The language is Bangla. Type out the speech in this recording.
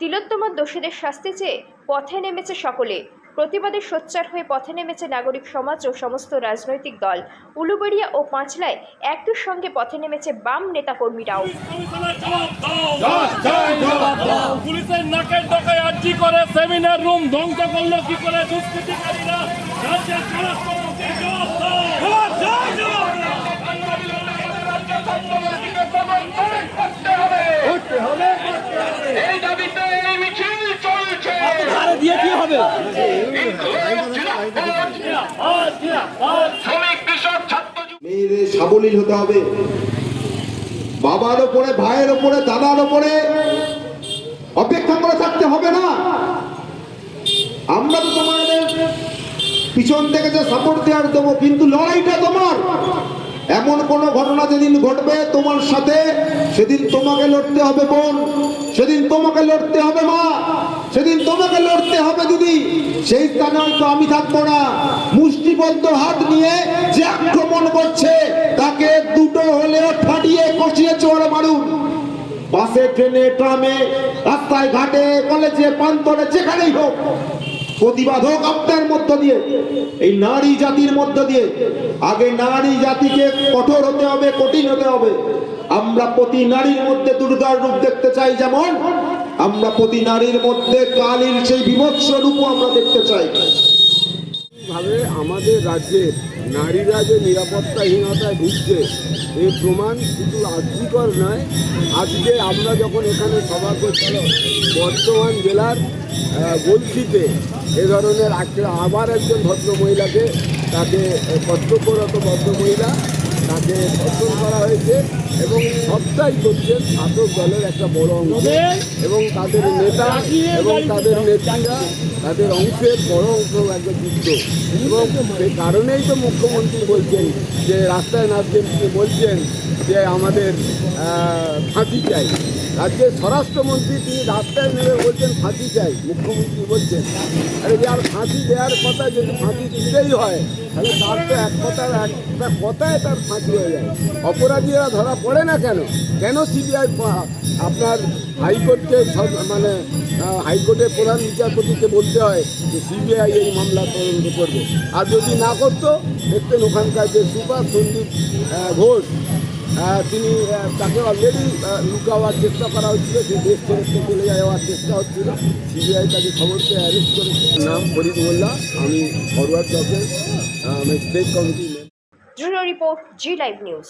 তিলোত্তমার দোষীদের শাস্তি চেয়ে পথে নেমেছে সকলে। প্রতিবাদে সোচ্চার হয়ে পথে নেমেছে নাগরিক সমাজ ও সমস্ত রাজনৈতিক দল। উলুবেড়িয়া ও পাঁচলায় একই সঙ্গে পথে নেমেছে বাম নেতাকর্মীরাও। পুলিশের নাকের ডকায় আর্জি করে সেমিনার রুম ধ্বংস করল। কি করে দুষ্কৃতিকারীরা? মেয়েদের সাবলীল হতে হবে। বাবার ওপরে, ভাইয়ের ওপরে, দাদার ওপরে অপেক্ষা করে থাকতে হবে না। আমরা তো তোমাদের পিছন থেকে যে সাপোর্ট দেওয়ার দেবো, কিন্তু লড়াইটা তোমার। এমন কোন ঘটনা যেদিন ঘটবে তোমার সাথে, সেদিন তোমাকে লড়তে হবে বোন, সেদিন তোমাকে লড়তে হবে মা। সেদিন তোমাকে লড়তে হবে দিদি। সেই স্থানে হয়তো আমি থাকব না। মুষ্টিবদ্ধ হাত নিয়ে যে আক্রমণ করছে, তাকে দুটো হলেও ফাটিয়ে কষিয়ে চোরে মারুন। বাসে, ট্রেনে, ট্রামে, রাস্তায়, ঘাটে, কলেজে, প্রান্তরে, যেখানেই হোক প্রতিবাদ হোক আপনার মধ্য দিয়ে, এই নারী জাতির মধ্য দিয়ে, আগে নারী জাতিকে কঠোর হতে হবে, কঠিন হতে হবে। আমরা প্রতি নারীর মধ্যে দুর্গার রূপ দেখতে চাই যেমন আমরা প্রতি নারীর মধ্যে কালীর সেই বিভৎস রূপও আমরা দেখতে চাই। ভাবে আমাদের রাজ্যের নারীরা যে নিরাপত্তাহীনতায় ভুগছে এর প্রমাণ শুধু আর্থিকর নয়, আজকে আমরা যখন এখানে সভা করছি বর্তমান জেলার গলসিতে এ ধরনের আবার একজন ভদ্র মহিলাকে তাকে কর্তব্যরত ভদ্র মহিলা তাকে ধর্ষণ করা হয়েছে এবং সবটাই করছেন শাসক দলের একটা বড় অংশ। এবং তাদের নেতা এবং তাদের নেতারা তাদের অংশের বড় অংশ একটা যুক্ত। এবং সেই কারণেই তো মুখ্যমন্ত্রী বলছেন যে রাস্তায় নাচছেন তিনি বলছেন যে আমাদের ফাঁকি ফাঁসি চাই। রাজ্যের স্বরাষ্ট্রমন্ত্রী তিনি রাস্তায় নেমে বলছেন, ফাঁসি চাই। মুখ্যমন্ত্রী বলছেন, আরে যার ফাঁসি দেওয়ার কথা যদি ফাঁসি দিতেই হয়, তাহলে তার তো এক কথার একটা কথায় তার ফাঁসি হয়ে যায়। অপরাধীরা ধরা পড়ে না কেন? কেন সিবিআই আপনার হাইকোর্টকে মানে হাইকোর্টের প্রধান বিচারপতিকে বলতে হয় যে সিবিআই এই মামলা তদন্ত করবে। আর যদি না করতো, দেখতেন ওখানকার যে সুপার সন্দীপ ঘোষ তিনি আহ, তাকে অলরেডি লুকাওয়ার চেষ্টা করা হচ্ছিল সে দেশ ছেড়ে চলে যাওয়ার চেষ্টা হচ্ছিল। সিবিআই তাকে খবর পেয়ে অ্যারেস্ট করেছে নাম ফরিদ মোল্লা আমি ফরওয়ার্ড ব্লকের state committee report G live news.